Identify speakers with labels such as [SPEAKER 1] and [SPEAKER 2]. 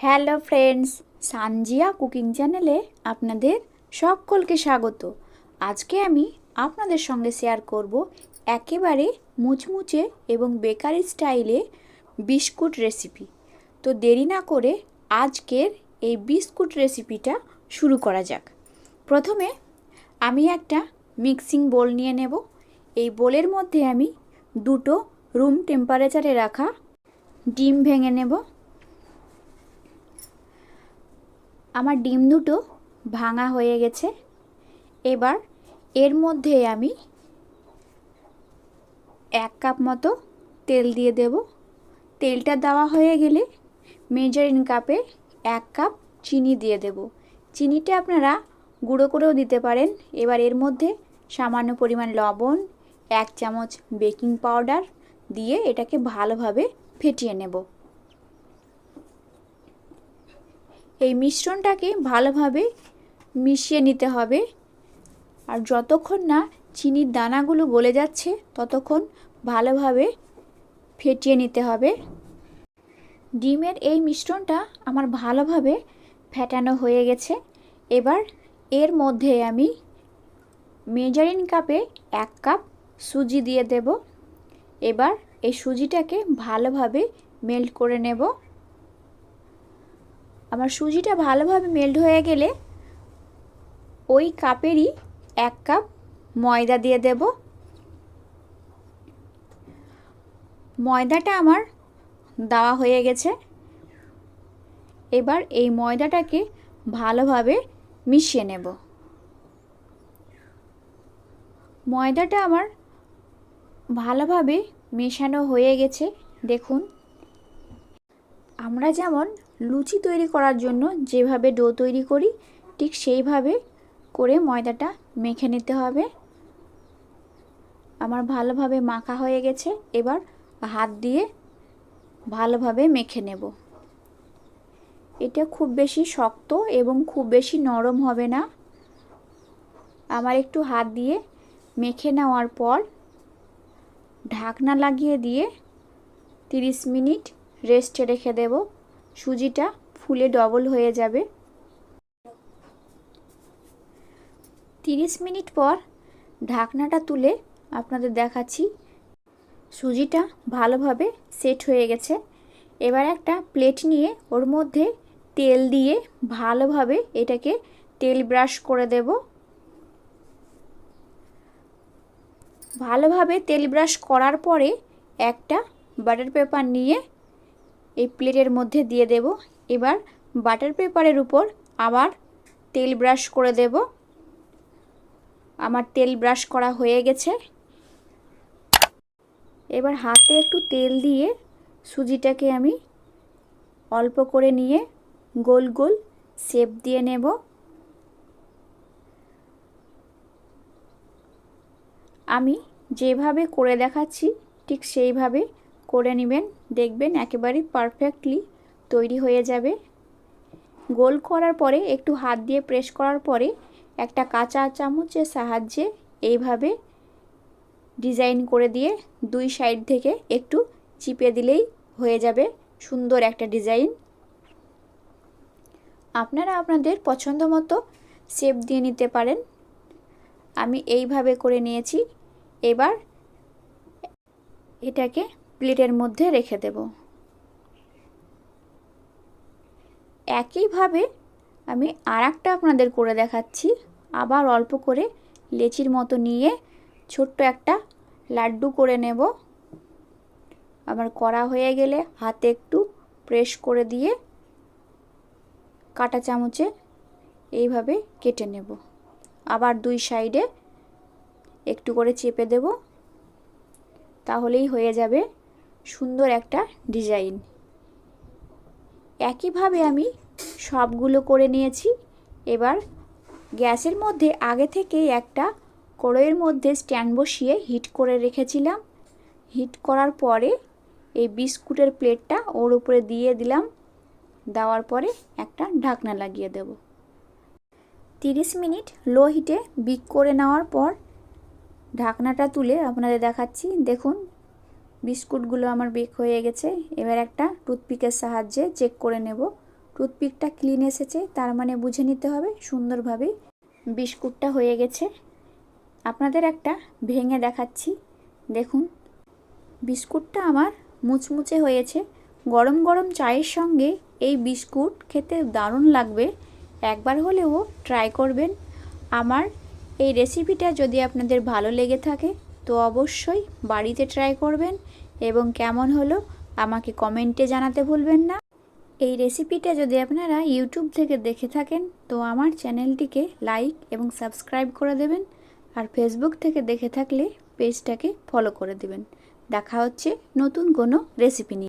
[SPEAKER 1] Hello friends, Sanjia cooking চ্যানেলে আপনাদের সকলকে স্বাগত। আজকে আমি আপনাদের সঙ্গে শেয়ার করব একেবারে মুচমুচে এবং বেকারি স্টাইলে বিস্কুট রেসিপি। তো দেরি না করে আজকের এই বিস্কুট রেসিপিটা শুরু করা যাক। প্রথমে আমি একটা মিক্সিং বোল নিয়ে নেব। এই বোলের মধ্যে আমি দুটো রুম টেম্পারেচারে রাখা ডিম ভেঙে নেব। আমার ডিম দুটো ভাঙা হয়ে গেছে। এবার এর মধ্যে আমি এক কাপ মতো তেল দিয়ে দেব। তেলটা দেওয়া হয়ে গেলে মেজারিন কাপে এক কাপ চিনি দিয়ে দেব। চিনিটা আপনারা গুঁড়ো করেও দিতে পারেন। এবার এর মধ্যে সামান্য পরিমাণ লবণ, এক চামচ বেকিং পাউডার দিয়ে এটাকে ভালোভাবে ফেটিয়ে নেব। এই মিশ্রণটাকে ভালোভাবে মিশিয়ে নিতে হবে। আর যতক্ষণ না চিনির দানাগুলো গলে যাচ্ছে, ততক্ষণ ভালোভাবে ফেটিয়ে নিতে হবে। ডিমের এই মিশ্রণটা আমার ভালোভাবে ফেটানো হয়ে গেছে। এবার এর মধ্যে আমি মেজারিন কাপে এক কাপ সুজি দিয়ে দেব। এবার এই সুজিটাকে ভালোভাবে মেল্ট করে নেব। আমার সুজিটা ভালোভাবে মেল্ট হয়ে গেলে ওই কাপেরই এক কাপ ময়দা দিয়ে দেব। ময়দাটা আমার দেওয়া হয়ে গেছে। এবার এই ময়দাটাকে ভালোভাবে মিশিয়ে নেব। ময়দাটা আমার ভালোভাবে মেশানো হয়ে গেছে, দেখুন। আমরা যেমন লুচি তৈরি করার জন্য যেভাবে ডো তৈরি করি, ঠিক সেইভাবে করে ময়দাটা মেখে নিতে হবে। আমার ভালোভাবে মাখা হয়ে গেছে, এবার হাত দিয়ে ভালোভাবে মেখে নেব। এটা খুব বেশি শক্ত এবং খুব বেশি নরম হবে না। আমার একটু হাত দিয়ে মেখে নেওয়ার পর ঢাকনা লাগিয়ে দিয়ে 30 মিনিট রেস্টে রেখে দেব। সুজিটা ফুলে ডবল হয়ে যাবে। 30 মিনিট পর ঢাকনাটা তুলে আপনাদের দেখাচ্ছি। সুজিটা ভালোভাবে সেট হয়ে গেছে। এবার একটা প্লেট নিয়ে ওর মধ্যে তেল দিয়ে ভালোভাবে এটাকে তেল ব্রাশ করে দেব। ভালোভাবে তেল ব্রাশ করার পরে একটা বাটার পেপার নিয়ে এই প্লেটের মধ্যে দিয়ে দেব। এবার বাটার পেপারের উপর আবার তেল ব্রাশ করে দেব। আমার তেল ব্রাশ করা হয়ে গেছে। এবার হাতে একটু তেল দিয়ে সুজিটাকে আমি অল্প করে নিয়ে গোল গোল শেপ দিয়ে নেব। আমি যেভাবে করে দেখাচ্ছি ঠিক সেইভাবে করে নেবেন। দেখবেন একেবারে পারফেক্টলি তৈরি হয়ে যাবে। গোল করার পরে, একটু হাত দিয়ে প্রেস করার পরে, একটা কাঁচা চামচের সাহায্যে এইভাবে ডিজাইন করে দিয়ে দুই সাইড থেকে একটু চিপে দিলেই হয়ে যাবে সুন্দর একটা ডিজাইন আপনারা আপনাদের পছন্দ মতো শেপ দিয়ে নিতে পারেন। আমি এইভাবে করে নিয়েছি। এবার এটাকে প্লেটের মধ্যে রেখে দেব। একইভাবে আমি আর একটা আপনাদের করে দেখাচ্ছি। আবার অল্প করে লেচির মতো নিয়ে ছোট্ট একটা লাড্ডু করে নেব। আমার করা হয়ে গেলে হাতে একটু প্রেস করে দিয়ে কাটা চামচে এইভাবে কেটে নেব। আবার দুই সাইডে একটু করে চেপে দেব। তাহলেই হয়ে যাবে সুন্দর একটা ডিজাইন। একইভাবে আমি সবগুলো করে নিয়েছি। এবার গ্যাসের মধ্যে আগে থেকেই একটা কড়াইয়ের মধ্যে স্ট্যান্ড বসিয়ে হিট করে রেখেছিলাম। হিট করার পরে এই বিস্কুটের প্লেটটা ওর উপরে দিয়ে দিলাম। দেওয়ার পরে একটা ঢাকনা লাগিয়ে দেব। তিরিশ মিনিট লো হিটে বিক করে নেওয়ার পর ঢাকনাটা তুলে আপনাদের দেখাচ্ছি। দেখুন বিস্কুটগুলো আমার বেক হয়ে গেছে। এবার একটা টুথপিকের সাহায্যে চেক করে নেব। টুথপিকটা ক্লিন এসেছে, তার মানে বুঝে নিতে হবে সুন্দরভাবে বিস্কুটটা হয়ে গেছে। আপনাদের একটা ভেঙে দেখাচ্ছি। দেখুন, বিস্কুটটা আমার মুচমুচে হয়েছে। গরম গরম চায়ের সঙ্গে এই বিস্কুট খেতে দারুণ লাগবে। একবার হলেও ট্রাই করবেন। আমার এই রেসিপিটা যদি আপনাদের ভালো লেগে থাকে তো অবশ্যই বাড়িতে ট্রাই করবেন এবং কেমন হলো আমাকে কমেন্টে জানাতে ভুলবেন না। এই রেসিপিটা যদি আপনারা ইউটিউব থেকে দেখে থাকেন, তো আমার চ্যানেলটিকে লাইক এবং সাবস্ক্রাইব করে দেবেন আর ফেসবুক থেকে দেখে থাকলে পেজটাকে ফলো করে দেবেন। দেখা হচ্ছে নতুন কোনো রেসিপি নিয়ে।